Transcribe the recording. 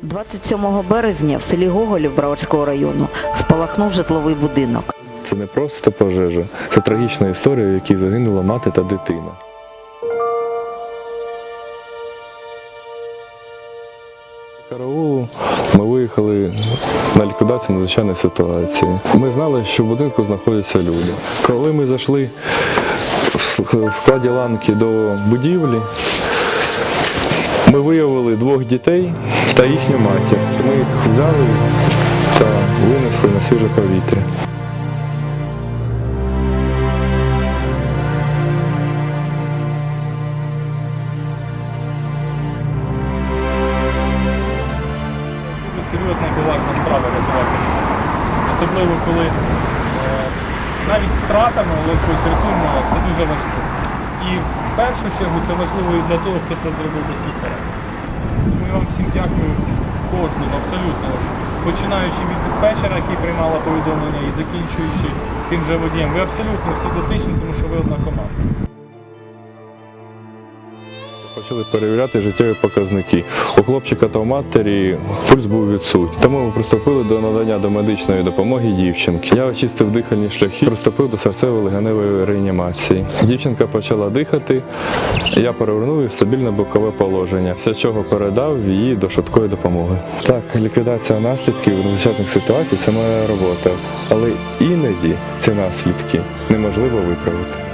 27 березня в селі Гоголів Броварського району спалахнув житловий будинок. Це не просто пожежа, це трагічна історія, в якій загинула мати та дитина. Караулу ми виїхали на ліквідацію надзвичайної ситуації. Ми знали, що в будинку знаходяться люди. Коли ми зайшли в складі ланки до будівлі, ми виявили двох дітей та їхню матір. Ми їх взяли та винесли на свіже повітря. дуже серйозна і поважна справа рятувати. Особливо коли е, навіть з втратами, але якось рятуємо, це дуже важливо. І в першу чергу це важливо і для того, хто це зробив безпосередньо. Тому я вам всім дякую кожному, абсолютно. Починаючи від диспетчера, який приймала повідомлення, і закінчуючи тим же водієм. Ви абсолютно всі дотичні, тому що ви одна команда. Почали перевіряти життєві показники. У хлопчика та у матері пульс був відсутній. Тому ми приступили до надання домедичної допомоги дівчинки. Я очистив дихальні шляхи, приступив до серцево-легеневої реанімації. Дівчинка почала дихати, я перевернув її в стабільне бокове положення, після чого передав її до швидкої допомоги. Так, ліквідація наслідків надзвичайних ситуацій це моя робота, але іноді ці наслідки неможливо виправити.